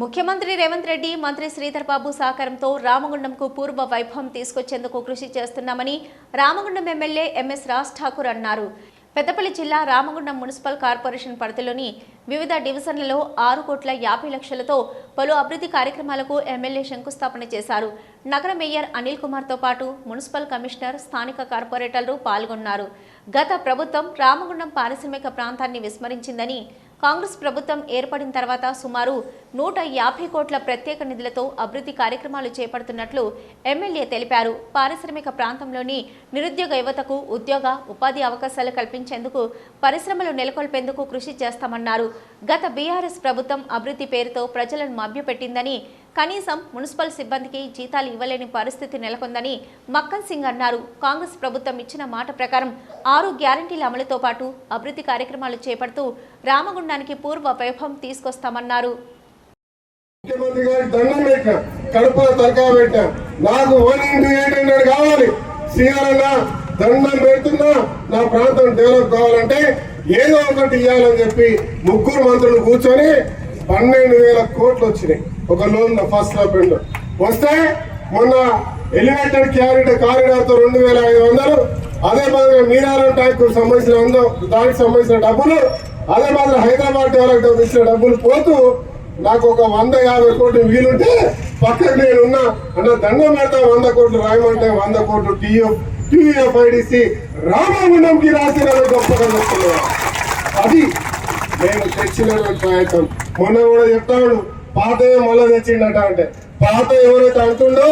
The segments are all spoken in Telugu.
ముఖ్యమంత్రి రేవంత్ రెడ్డి మంత్రి శ్రీధర్ బాబు సహకారంతో రామగుండంకు పూర్వ వైభవం తీసుకొచ్చేందుకు కృషి చేస్తున్నామని రామగుండం ఎమ్మెల్యే ఎంఎస్ రాజ్ ఠాకూర్ అన్నారు. పెద్దపల్లి జిల్లా రామగుండం మున్సిపల్ కార్పొరేషన్ పరిధిలోని వివిధ డివిజన్లలో ఆరు కోట్ల యాభై లక్షలతో పలు అభివృద్ధి కార్యక్రమాలకు ఎమ్మెల్యే శంకుస్థాపన చేశారు. నగర మేయర్ అనిల్ కుమార్తో పాటు మున్సిపల్ కమిషనర్ స్థానిక కార్పొరేటర్లు పాల్గొన్నారు. గత ప్రభుత్వం రామగుండం పారిశ్రామిక ప్రాంతాన్ని విస్మరించిందని కాంగ్రెస్ ప్రభుత్వం ఏర్పడిన తర్వాత సుమారు నూట యాభై కోట్ల ప్రత్యేక నిధులతో అభివృద్ధి కార్యక్రమాలు చేపడుతున్నట్లు ఎమ్మెల్యే తెలిపారు. పారిశ్రామిక ప్రాంతంలోని నిరుద్యోగ యువతకు ఉద్యోగ ఉపాధి అవకాశాలు కల్పించేందుకు పరిశ్రమలు నెలకొల్పేందుకు కృషి చేస్తామన్నారు. గత బీఆర్ఎస్ ప్రభుత్వం అభివృద్ధి పేరుతో ప్రజలను మభ్యపెట్టిందని కనీసం మున్సిపల్ సిబ్బందికి జీతాలు ఇవ్వలేని పరిస్థితి నెలకొందని మక్కన్ సింగ్ అన్నారు. కాంగ్రెస్ ప్రభుత్వం ఇచ్చిన మాట ప్రకారం ఆరు గ్యారంటీల అమలుతో పాటు అభివృద్ధి కార్యక్రమాలు చేపడుతూ రామగుండానికి పూర్వ వైభవం తీసుకొస్తామన్నారు. నాకు కావాలి. దండం పెడుతున్నా నా ప్రాంతం డెవలప్ కావాలంటే ఏదో ఒకటి ఇవ్వాలని చెప్పి ముగ్గురు మంత్రులు కూర్చొని పన్నెండు వేల కోట్లు వచ్చినాయి. ఒక లోన్ ఫస్ట్ రెండు వస్తే మొన్న ఎలివేటెడ్ క్యారెట్ కారిడార్తో రెండు వేల ఐదు వందలు అదే మాదిరిగా మీరారం ట్యాంకు సంబంధించిన అందం దానికి సంబంధించిన డబ్బులు అదే మాదిరి హైదరాబాద్ డెవలప్ ఇచ్చిన డబ్బులు పోతూ నాకు ఒక వంద యాభై కోట్లు వీలుంటే పక్కకు నేను ఉన్నా అంటే దండం పెడతా వంద కోట్లు రాయమంటే వంద కోట్లు టీఎఫ్ టీఎఫ్ఐడిసి రామగుండంకి రాసిన గొప్పగా చెప్తున్నా అది నేను తెచ్చినటువంటి ప్రయత్నం. మొన్న కూడా చెప్తాను పాత మళ్ళీ తెచ్చిండట అంటే. పాత ఎవరైతే అంటుండో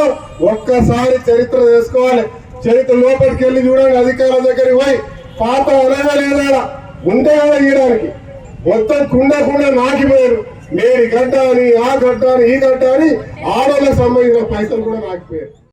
ఒక్కసారి చరిత్ర తెలుసుకోవాలి. చరిత్ర లోపలికి వెళ్ళి చూడండి అధికారుల దగ్గరికి పోయి పాత అనేదా లేదా ఉంటే కదా ఇయడానికి మొత్తం కుండ కుండ నాకిపోయారు. నేను గడ్డ అని ఆ గడ్డ అని ఈ గడ్డ అని ఆడోళ్ళకి సంబంధించిన పైసలు కూడా నాకిపోయారు.